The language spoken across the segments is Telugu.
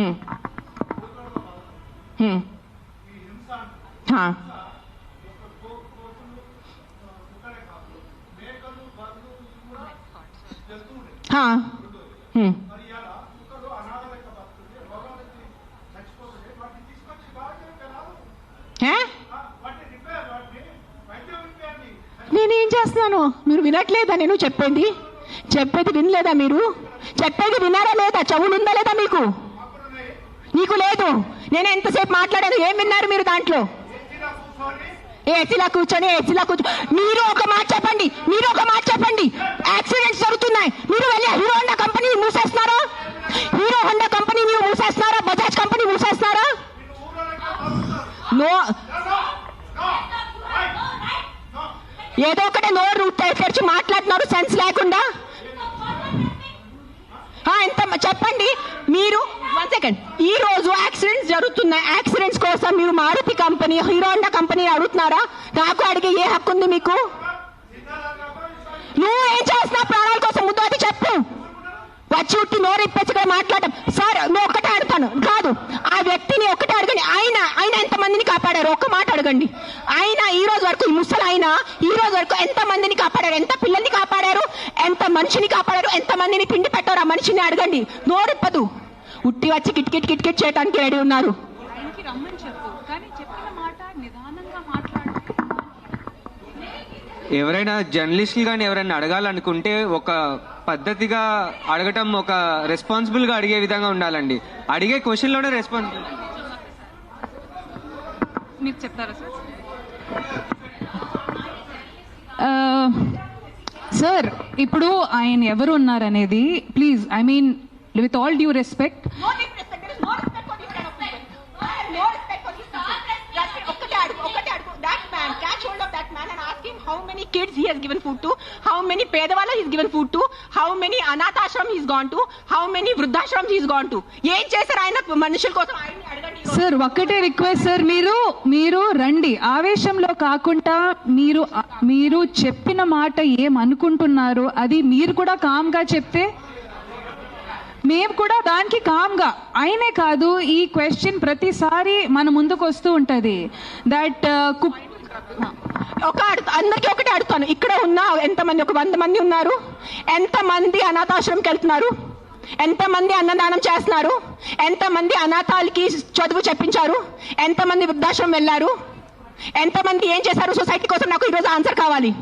Hmm. Hmm. Hmm. నేనేం చేస్తున్నాను? మీరు వినట్లేదా నేను చెప్పేది? చెప్పేది వినలేదా మీరు? చెప్పేది వినారా లేదా? చెవులు ఉందా లేదా మీకు? నీకు లేదు. నేను ఎంతసేపు మాట్లాడాను? ఏం విన్నారు మీరు దాంట్లో? ఏసీలా కూర్చొని ఏసీలా కూర్చో మీరు ఒక మాట చెప్పండి. మీరు ఒక మాట చెప్పండి. యాక్సిడెంట్స్ జరుగుతున్నాయి. మీరు వెళ్ళి హీరో హోండా కంపెనీ మూసేస్తున్నారా? హీరో హోండా కంపెనీ మీరు మూసేస్తున్నారా? బజాజ్ కంపెనీ మూసేస్తున్నారా? నో ఏదో ఒకటే నోరు రూట్ తెరిచి మాట్లాడుతున్నారు. సెన్స్ లేకుండా. ఎంత చెప్పండి. మీరు వన్ సెకండ్ ఈ రోజు యాక్సిడెంట్స్ జరుగుతున్నాయి. యాక్సిడెంట్స్ కోసం మీరు మారుతి కంపెనీ హీరోండా కంపెనీ అడుగుతున్నారా? నాకు అడిగే ఏ హక్కు ఉంది మీకు? నువ్వు ఏం చేస్తున్నా ప్రాణాల కోసం ముందు అది చెప్పు. వచ్చి ఉట్టి నోరు ఇప్పేసి మాట్లాడటం సార్ నేను ఒక్కటే అడుగుతాను. కాదు ఆ వ్యక్తిని ఒక్కటే అడగండి. ఆయన ఆయన ఎంత మందిని కాపాడారు? ఒక్క మాట అడగండి. ఆయన ఈ రోజు వరకు ఈ ముసలి ఆయన ఈ రోజు వరకు ఎంత మందిని కాపాడారు? ఎంత పిల్లల్ని కాపాడారు? ఎంత మనిషిని కాపాడారు? ఎంత మందిని పిండి పెట్టారు? ఆ మనిషిని అడగండి. నోరిప్పదు ఉట్టి వచ్చి కిట్కిట్ కిట్కిట్ చేయడానికి రెడీ ఉన్నారు. ఆయనకి రమ్మని చెప్పు. కానీ చెప్పిన మాట నిదానంగా మాట్లాడు ఎవరైనా జర్నలిస్టులు కానీ ఎవరైనా అడగాలనుకుంటే ఒక పద్ధతిగా అడగటం ఒక రెస్పాన్సిబుల్గా అడిగే విధంగా ఉండాలండి. అడిగే క్వశ్చన్లోనే రెస్పాన్సిబుల్ మీరు చెప్తారా సార్? సార్ ఇప్పుడు ఆయన ఎవరు ఉన్నారనేది please I mean with all due respect No disrespect. There is no respect for this kind of have no respect for. That's it. ఒక్కటే అడుగు, ఒక్కటే అడుగు. That man, catch hold of that man and ask him how many kids he has given food to, how many పేదవాళ్ళ he's given food to, how many అనాథాశ్రమం he's gone to, how many వృద్ధాశ్రమం he's gone to. ఏం చేశారు ఆయన మనుషుల కోసం ఆయన్ని అడగండి. సార్ ఒక్కటే రిక్వెస్ట్ సార్ మీరు మీరు రండి ఆవేశంలో కాకుండా మీరు మీరు చెప్పిన మాట ఏం అనుకుంటున్నారు అది మీరు కూడా కామ్గా చెప్తే మేము కూడా దానికి కామ్గా. అయినే కాదు ఈ క్వశ్చన్ ప్రతిసారి మన ముందుకు వస్తూ ఉంటుంది. దట్ uh, ఒక అందరికీ ఒకటే అడుగుతాను. ఇక్కడ ఉన్న ఎంతమంది ఒక వంద మంది ఉన్నారు? ఎంతమంది అనాథాశ్రమంకి వెళ్తున్నారు? ఎంతమంది అన్నదానం చేస్తున్నారు? ఎంతమంది అనాథాలకి చదువు చెప్పించారు? ఎంతమంది వృద్ధాశ్రమం వెళ్ళారు? ఎంతమంది ఏం చేశారు? సొసైటీ కోసం నాకు ఈరోజు ఆన్సర్ కావాలి.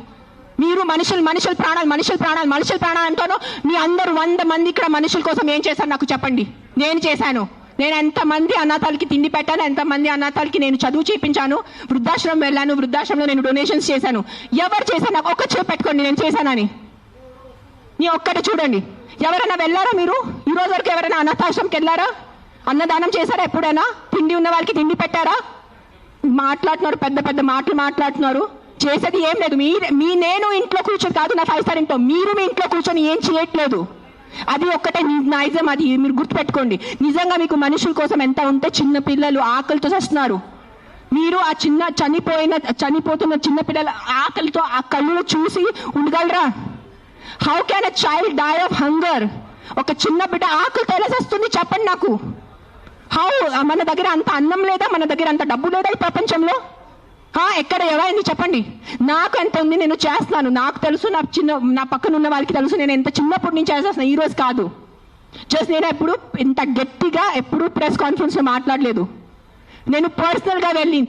మీరు మనుషులు మనుషుల ప్రాణాలు మనుషుల ప్రాణాలు మనుషుల ప్రాణాలు అంటాను. మీ అందరు వంద మంది ఇక్కడ మనుషుల కోసం ఏం చేశారు నాకు చెప్పండి. నేను చేశాను. నేను ఎంతమంది అనాథాలకి తిండి పెట్టాను ఎంతమంది అనాథాలకి నేను చదువు చేయించాను వృద్ధాశ్రమం వెళ్ళాను వృద్ధాశ్రమంలో నేను డొనేషన్స్ చేశాను. ఎవరు చేశాను నాకు ఒక్క చేపు పెట్టుకోండి నేను చేశానని. నీ ఒక్కటి చూడండి. ఎవరైనా వెళ్ళారా మీరు? ఈ రోజు వరకు ఎవరైనా అనాథాశ్రమంకి వెళ్ళారా? అన్నదానం చేశారా ఎప్పుడైనా? తిండి ఉన్న వాళ్ళకి తిండి పెట్టారా? మాట్లాడుతున్నారు పెద్ద పెద్ద మాటలు మాట్లాడుతున్నారు. చేసేది ఏం లేదు. మీ మీ నేను ఇంట్లో కూర్చొని కాదు నా ఫైవ్ స్టార్ ఇంట్లో. మీరు మీ ఇంట్లో కూర్చొని ఏం చేయట్లేదు. అది ఒక్కటే నైజం అది మీరు గుర్తుపెట్టుకోండి. నిజంగా మీకు మనుషుల కోసం ఎంత ఉంటే చిన్న పిల్లలు ఆకలితో చస్తున్నారు. మీరు ఆ చిన్న చనిపోయిన చనిపోతున్న చిన్న పిల్లల ఆకలితో ఆ కళ్ళు చూసి ఉండగలరా? How can a child die of hunger ఒక చిన్న బిడ్డ ఆకలితో ఎలా వస్తుంది చెప్పండి నాకు. హౌ మన దగ్గర అంత అన్నం లేదా? మన దగ్గర అంత డబ్బు లేదా ఈ ప్రపంచంలో? ఎక్కడ ఎవరైంది చెప్పండి. నాకు ఎంత ఉంది నేను చేస్తున్నాను. నాకు తెలుసు నా చిన్న నా పక్కన ఉన్న వాళ్ళకి తెలుసు నేను ఎంత చిన్నప్పటి నుంచి చేసేస్తున్నాను ఈ రోజు కాదు. జస్ట్ నేను ఎప్పుడు ఇంత గట్టిగా ఎప్పుడు ప్రెస్ కాన్ఫరెన్స్లో మాట్లాడలేదు. నేను పర్సనల్గా వెళ్ళి